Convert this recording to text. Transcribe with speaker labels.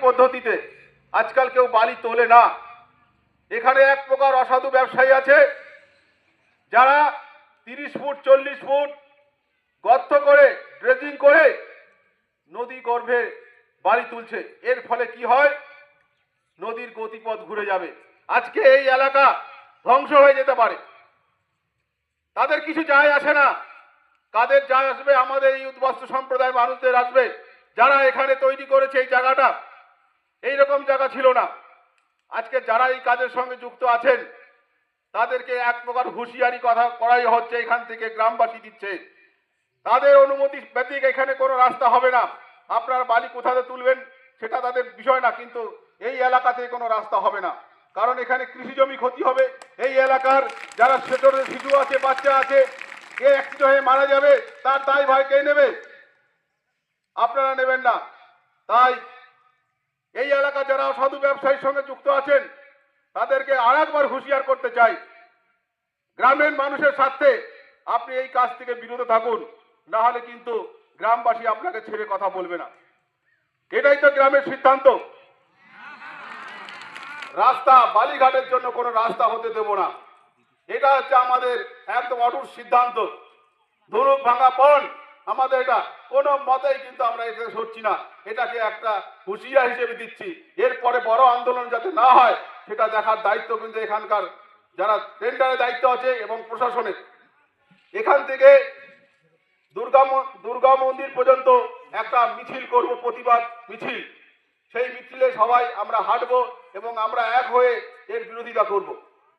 Speaker 1: পদ্ধতিতে আজকাল কেউ বালি তোলে না। এখানে এক প্রকার অসাধু ব্যবসায়ী আছে, যারা তিরিশ ফুট, চল্লিশ ফুট গর্ত করে ড্রেজিং করে নদী গর্ভে বাড়ি তুলছে। এর ফলে কি হয়? নদীর গতিপথ ঘুরে যাবে। আজকে এই এলাকা ধ্বংস হয়ে যেতে পারে। তাদের কিছু যায় আসে না। কাদের যায় আসবে? আমাদের এই উদ্বাস্তু সম্প্রদায়ের মানুষদের আসবে, যারা এখানে তৈরি করেছে এই জায়গাটা। এই রকম জায়গা ছিল না। আজকে যারা এই কাজের সঙ্গে যুক্ত আছেন, তাদেরকে এক প্রকার হুঁশিয়ারি কথা করাই হচ্ছে, এখান থেকে গ্রামবাসী দিচ্ছে। তাদের অনুমতি ব্যতীত এখানে কোনো রাস্তা হবে না। আপনার বালি কোথাতে তুলবেন সেটা তাদের বিষয় না, কিন্তু এই এলাকাতে কোনো রাস্তা হবে না। কারণ এখানে কৃষি জমি ক্ষতি হবে। এই এলাকার যারা ছোট শিশু আছে, বাচ্চা আছে, কে অ্যাক্সিডেন্ট হয়ে মারা যাবে, তার দায় ভাই কে নেবে? আপনারা নেবেন না। তাই এই এলাকা যারা সাধু ব্যবসায়ীর সঙ্গে যুক্ত আছেন, তাদেরকে আর একবার হুঁশিয়ার করতে চাই। গ্রামের মানুষের স্বার্থে আপনি এই কাজ থেকে বিরত থাকুন, না হলে কিন্তু গ্রামবাসী আপনাকে ছেড়ে কথা বলবে না। এটাই তো গ্রামের সিদ্ধান্ত। রাস্তা বালিঘাটের জন্য কোনো রাস্তা হতে দেব না। এটা হচ্ছে আমাদের একদম অটুট সিদ্ধান্ত। ধনুক ভাঙা পণ। আমাদের এটা কোনো মতেই কিন্তু আমরা এখানে সরছি না। এটাকে একটা হুঁশিয়ার হিসেবে দিচ্ছি। এরপরে বড় আন্দোলন যাতে না হয়, সেটা দেখার দায়িত্ব কিন্তু এখানকার যারা টেন্ডারের দায়িত্ব আছে এবং প্রশাসনের এখান থেকে দুর্গা দুর্গা মন্দির পর্যন্ত একটা মিছিল করব, প্রতিবাদ মিছিল। সেই মিছিলে সবাই আমরা হাঁটবো এবং আমরা এক হয়ে এর বিরোধিতা করব।